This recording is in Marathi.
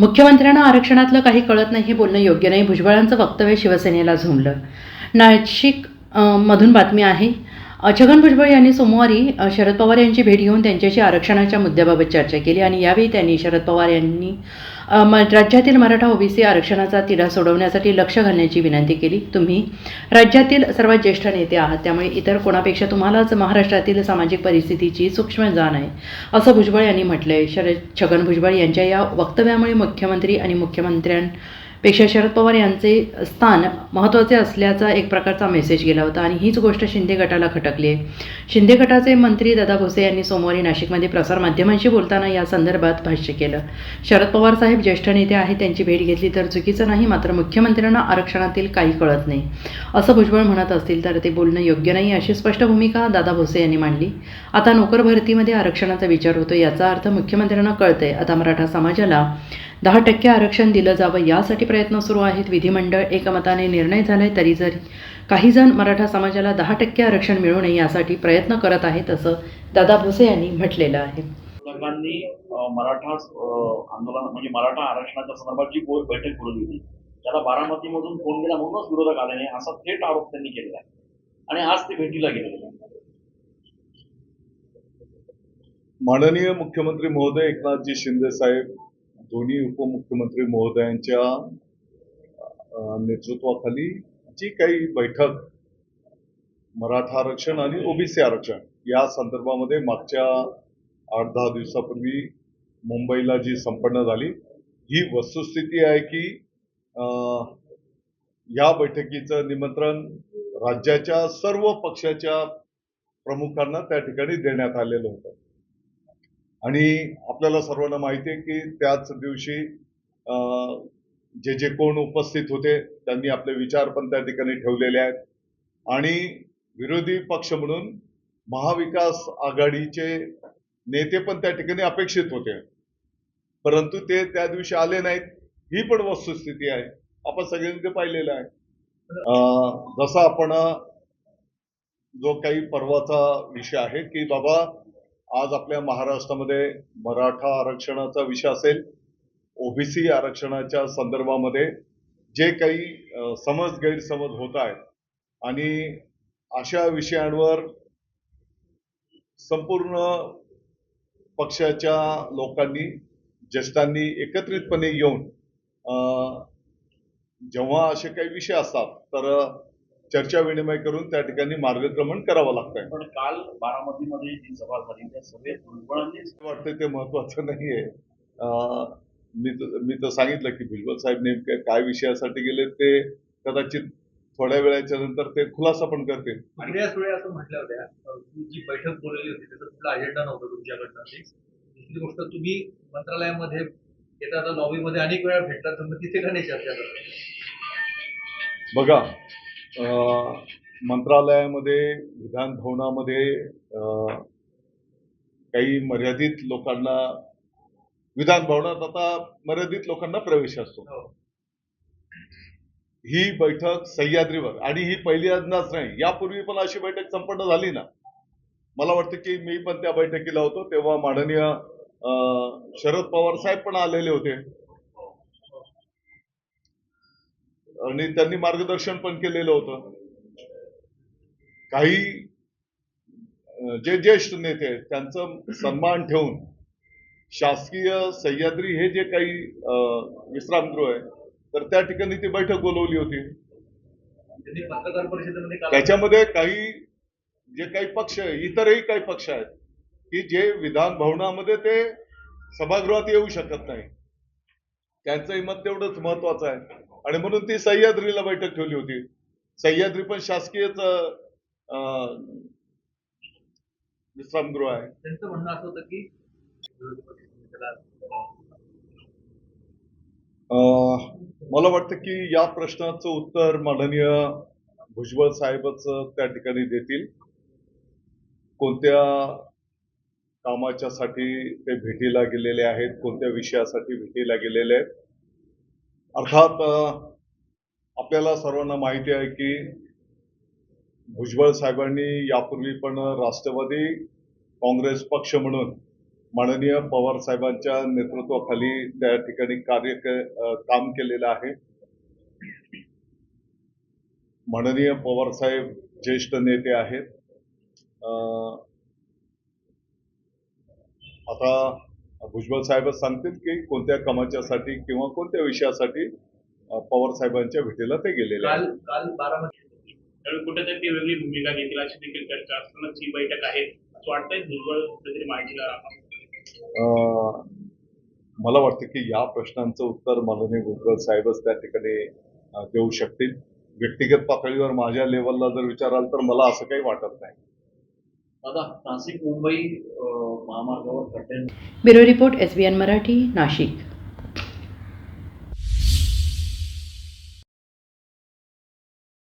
मुख्यमंत्र्यांना आरक्षणातलं काही कळत नाही हे बोलणं योग्य नाही. भुजबळांचं वक्तव्य शिवसेनेला झोंबलं. नाशिक मधून बातमी आहे. छगन भुजबळ यांनी सोमवारी शरद पवार यांची भेट घेऊन त्यांच्याशी आरक्षणाच्या मुद्द्याबाबत चर्चा केली आणि यावेळी त्यांनी शरद पवार यांनी राज्यातील मराठा ओबीसी आरक्षणाचा तिढा सोडवण्यासाठी लक्ष घालण्याची विनंती केली. तुम्ही राज्यातील सर्वात ज्येष्ठ नेते आहात त्यामुळे इतर कोणापेक्षा तुम्हालाच महाराष्ट्रातील सामाजिक परिस्थितीची सूक्ष्म जाण आहे असं भुजबळ यांनी म्हटलं आहे शरद छगन भुजबळ यांच्या या वक्तव्यामुळे मुख्यमंत्री आणि मुख्यमंत्र्यां पेक्षा शरद पवार यांचे स्थान महत्त्वाचे असल्याचा एक प्रकारचा मेसेज गेला होता आणि हीच गोष्ट शिंदे गटाला खटकली. आहे शिंदे गटाचे मंत्री दादा भुसे यांनी सोमवारी नाशिकमध्ये प्रसारमाध्यमांशी बोलताना या संदर्भात भाष्य केलं. शरद पवार साहेब ज्येष्ठ नेते आहेत त्यांची भेट घेतली तर चुकीचं नाही मात्र मुख्यमंत्र्यांना आरक्षणातील काही कळत नाही. असं भुजबळ म्हणत असतील तर ते बोलणं योग्य नाही अशी स्पष्ट भूमिका दादा भोसे यांनी मांडली. आता नोकर भरतीमध्ये आरक्षणाचा विचार होतो याचा अर्थ मुख्यमंत्र्यांना कळतंय. आता मराठा समाजाला दहा टक्के आरक्षण दिलं जावं यासाठी प्रयत्न सुरू आहेत. विधिमंडळ एकमताने निर्णय झालाय तरी जरी काही जण मराठा समाजाला दहा टक्के आरक्षण मिळू नये यासाठी प्रयत्न करत आहेत असं दादा भोसे यांनी म्हटलेलं आहे. मराठा आंदोलन म्हणजे मराठा आरक्षणाच्या संदर्भात जी बैठक बोलवली होती त्याला बारामतीमधून फोन केला म्हणूनच विरोधक आले नाही असा थेट आरोप त्यांनी केलेला आहे. आणि आज ते भेटीला गेलेले आहेत. माननीय मुख्यमंत्री महोदय एकनाथजी शिंदे साहेब दोन्ही उपमुख्यमंत्री महोदयांच्या नेतृत्वाखाली जी काही बैठक मराठा आरक्षण आणि ओबीसी आरक्षण या संदर्भामध्ये मागच्या आठ दहा दिवसापूर्वी मुंबईला जी संपन्न झाली ही वस्तुस्थिती आहे की या बैठकीचं निमंत्रण राज्याच्या सर्व पक्षाच्या प्रमुखांना त्या ठिकाणी देण्यात आलेलं होतं. आणि आपल्याला सर्वांना माहिती आहे की त्याच दिवशी जे जे कोण उपस्थित होते त्यांनी आपले विचार पण त्या ठिकाणी ठेवलेले आहेत. आणि विरोधी पक्ष म्हणून महाविकास आघाडीचे नेते पण त्या ठिकाणी अपेक्षित होते. परंतु ते त्या दिवशी आले नाहीत. ही पण वस्तुस्थिती आहे. आपण सगळ्यांनी ते पाहिलेलं आहे. अं, जसं आपण जो काही पर्वाचा विषय आहे की बाबा आज आपल्या महाराष्ट्रामध्ये मराठा आरक्षणाचा विषय असेल ओबीसी आरक्षणाच्या संदर्भामध्ये जे काही समज गैरसमज होत आहेत आणि अशा विषयांवर संपूर्ण पक्षाच्या लोकांनी ज्येष्ठांनी एकत्रितपणे येऊन जेव्हा असे काही विषय असतात तर चर्चा विनिमय करून त्या ठिकाणी मार्गक्रमण करावं लागतंय. पण काल बारामतीमध्ये जी सभा झाली. त्या सभेत भुजबळांनीच वाटतं ते महत्वाचं नाहीये. अं, मी तर मी तर सांगितलं की भुजबळ साहेब नेमके काय विषयासाठी गेले ते कदाचित थोड्या वेळाच्या नंतर ते खुलासा पण करतील. बऱ्याच वेळा असं म्हटल्या होत्या जी बैठक बोलवली होती त्याचा कुठला अजेंडा नव्हता तुमच्याकडनं ते. दुसरी गोष्ट तुम्ही मंत्रालयामध्ये येतात लॉबीमध्ये अनेक वेळा भेटतात तर मग तिथे का नाही चर्चा करत बघा मंत्रालयामध्ये विधान भवनामध्ये अं, काही मर्यादित लोकांना विधान भवनात आता मर्यादित लोकांना प्रवेश असतो. हो. ही बैठक सह्याद्रीवर आणि ही पहिल्यांदाच नाही यापूर्वी पण अशी बैठक संपन्न झाली ना. मला वाटतं की मी पण त्या बैठकीला होतो तेव्हा माननीय शरद पवार साहेब पण आलेले होते. आणि त्यांनी मार्गदर्शन पण केलेलं होतं. काही जे ज्येष्ठ नेते त्यांचं सन्मान ठेवून शासकीय सह्याद्री हे जे काही विश्रामगृह आहे तर त्या ठिकाणी ती बैठक बोलवली होती. त्याच्यामध्ये काही जे काही पक्ष इतरही काही पक्ष आहेत की जे विधान भवनामध्ये ते सभागृहात येऊ शकत नाही त्यांचंही मत तेवढंच महत्वाचं आहे. आणि म्हणून ती सह्याद्रीला बैठक ठेवली होती. सह्याद्री पण शासकीयच विश्रामगृह आहे. त्यांचं म्हणणं असं होतं की मला वाटतं की या प्रश्नाचं उत्तर माननीय भुजबळ साहेबच त्या ठिकाणी देतील. कोणत्या कामाच्यासाठी ते भेटीला गेलेले आहेत कोणत्या विषयासाठी भेटीला गेलेले आहेत. अर्थात आपल्याला सर्वांना माहिती आहे की भुजबळ साहेबांनी यापूर्वी पण राष्ट्रवादी काँग्रेस पक्ष म्हणून माननीय पवार साहेबांच्या नेतृत्वाखाली त्या ठिकाणी कार्य काम केलेलं आहे. माननीय पवार साहेब ज्येष्ठ नेते आहेत. आता भुजबळ साहेबच सांगतील की कोणत्या कामाच्यासाठी किंवा कोणत्या विषयासाठी पवार साहेबांच्या भेटीला ते गेलेले काल काल बारामती कुठेतरी ती वेगळी भूमिका घेतील अशी देखील चर्चा असतानाच ही बैठक आहे. असं वाटतंय भुजबळ कुठेतरी माहितीला मला वाटतं की या प्रश्नांचं उत्तर माननीय भुजबळ साहेबच त्या ठिकाणी देऊ शकतील. व्यक्तिगत पातळीवर माझ्या लेवलला जर विचाराल तर मला असं काही वाटत नाही. Bureau report S B N Marathi Nashik.